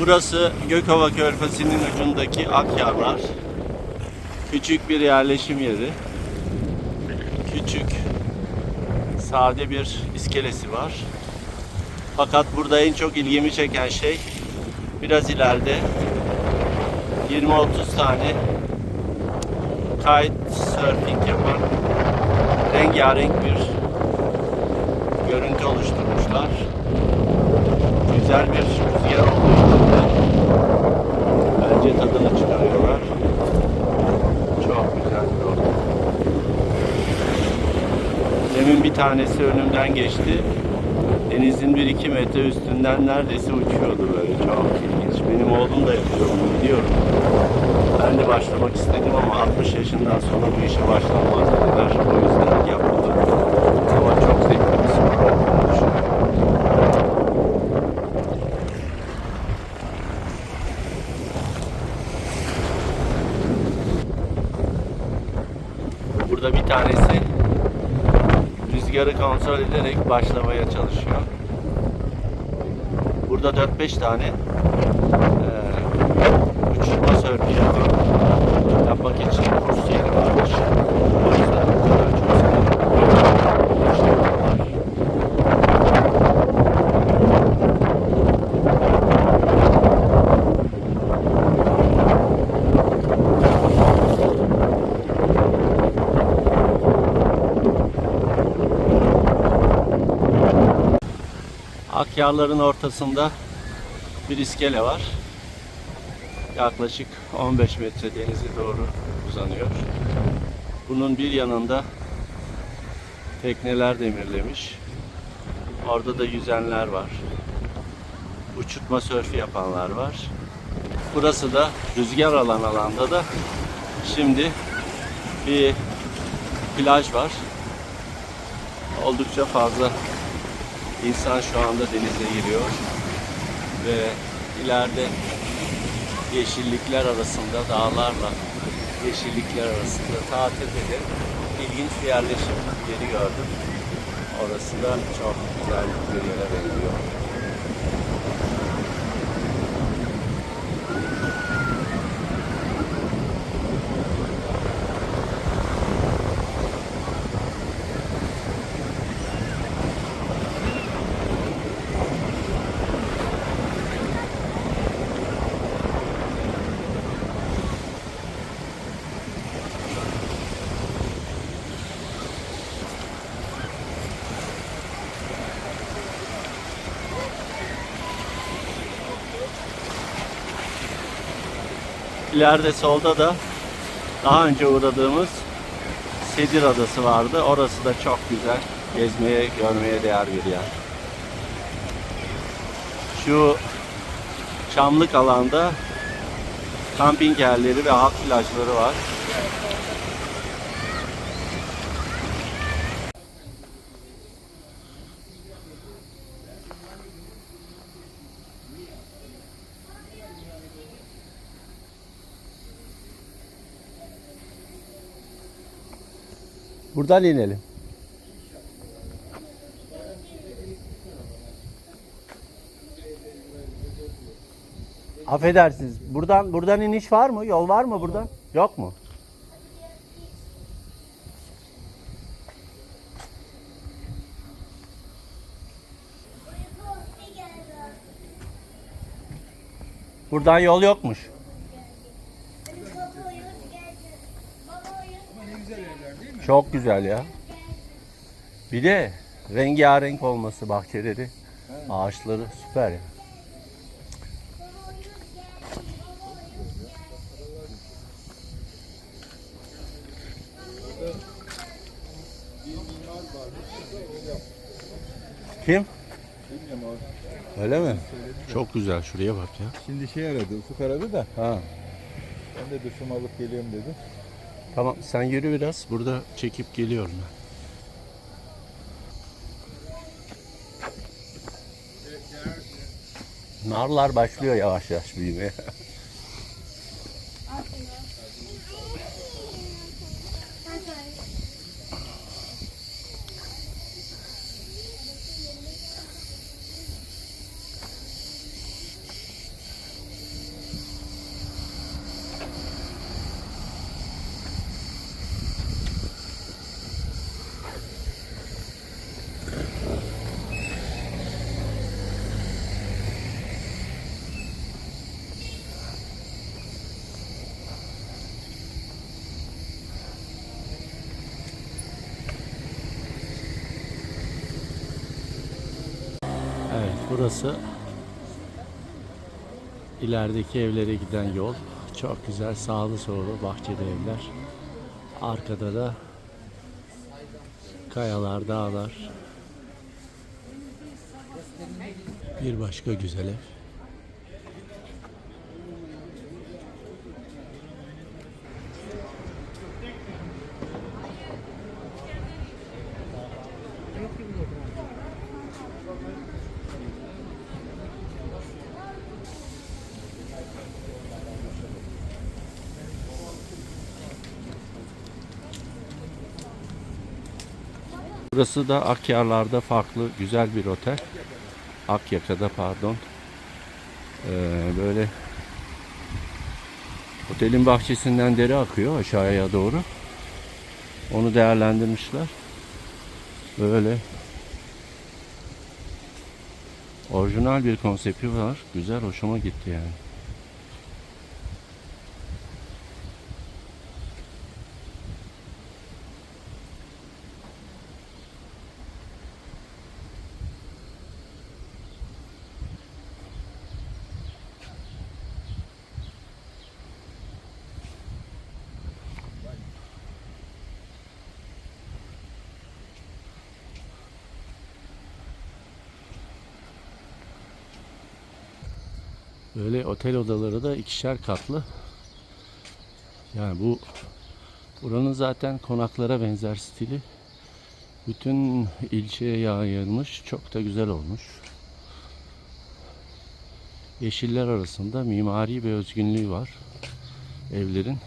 Burası Gökova Körfezi'nin ucundaki Akyarlar. Küçük bir yerleşim yeri. Küçük, sade bir iskelesi var. Fakat burada en çok ilgimi çeken şey biraz ileride 20-30 tane kite surfing yapan rengarenk bir görüntü oluşturmuşlar. Güzel bir rüzgar olduğu de bence tadını çıkarıyorlar. Çok güzel bir ortam. Demin bir tanesi önümden geçti. Denizin 1-2 metre üstünden neredeyse uçuyordu böyle. Çok ilginç. Benim oğlum da yapıyor bunu biliyorum. Ben de başlamak istedim ama 60 yaşından sonra bu işe başlanmaz dediler. O yüzden yapmadım. Ama çok zevkli bir spor olduğunu düşünüyorum. Burada bir tanesi rüzgarı kontrol ederek başlamaya çalışıyor. Burada 4-5 tane eee uçurma sörfü yapan yapmak için kurs yeri varmış. O yüzden bu kadar çok sayıda kurs yeri var. Akyarların ortasında bir iskele var. Yaklaşık 15 metre denize doğru uzanıyor. Bunun bir yanında tekneler demirlemiş. Orada da yüzenler var. Uçurtma sörfü yapanlar var. Burası da rüzgar alan alanda da şimdi bir plaj var. Oldukça fazla insan şu anda denize giriyor ve ileride yeşillikler arasında dağlarla yeşillikler arasında ta tepede ilginç bir yerleşim yeri gördüm. Orası da çok güzel bir yere benziyor. İleride solda da daha önce uğradığımız Sedir Adası vardı. Orası da çok güzel. Gezmeye, görmeye değer bir yer. Şu çamlık alanda kamping yerleri ve halk plajları var. Buradan inelim. Affedersiniz. Buradan buradan iniş var mı? Yol var mı buradan? Yok mu? Buradan yol yokmuş. Çok güzel ya. Bir de rengarenk olması bahçeleri, ağaçları süper ya. Kim? Öyle mi? Çok güzel. Şuraya bak ya. Şimdi şey aradı, Ufuk aradı da Ha. ben de duşumu alıp geliyorum dedi. Tamam sen yürü biraz. Burada çekip geliyorum ben. Narlar başlıyor yavaş yavaş büyümeye. Burası ilerideki evlere giden yol. Çok güzel sağlı sollu bahçeli evler. Arkada da kayalar, dağlar. Bir başka güzel ev. Burası da Akyarlar'da farklı güzel bir otel. Akyaka'da pardon. Ee, böyle otelin bahçesinden dere akıyor aşağıya doğru. Onu değerlendirmişler. Böyle orijinal bir konsepti var. Güzel, hoşuma gitti yani. Böyle otel odaları da ikişer katlı. Yani bu buranın zaten konaklara benzer stili. Bütün ilçeye yayılmış. Çok da güzel olmuş. Yeşiller arasında mimari bir özgünlüğü var evlerin.